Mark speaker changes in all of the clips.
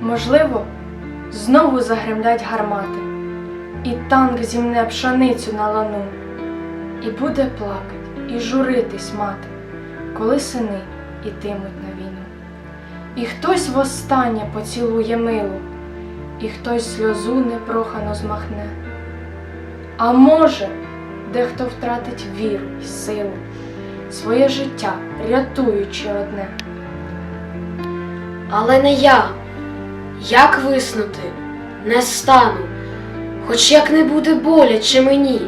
Speaker 1: можливо, знову загремлять гармати, і танк зімне пшеницю на лану, і буде плакать, і журитись мати, коли сини ітимуть на війну. І хтось востаннє поцілує милу, і хтось сльозу непрохано змахне. А може, дехто втратить віру й силу, своє життя рятуючи одне.
Speaker 2: Але не я. Як виснути? Не стану, хоч як не буде боляче мені.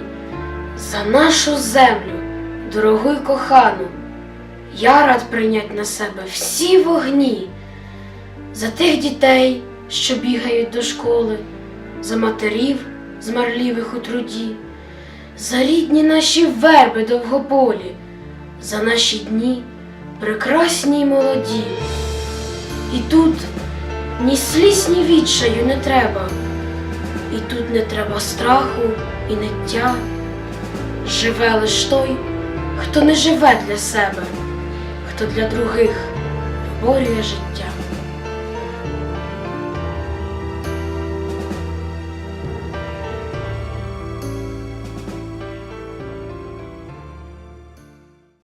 Speaker 2: За нашу землю, дорогу й кохану, я рад прийнять на себе всі вогні, за тих дітей, що бігають до школи, за матерів, змарлівих у труді, за рідні наші верби довгополі, за наші дні прекрасні й молоді. І тут ні сліз, ні відчаю не треба, і тут не треба страху і ниття. Живе лиш той, хто не живе для себе, хто для других виборює життя.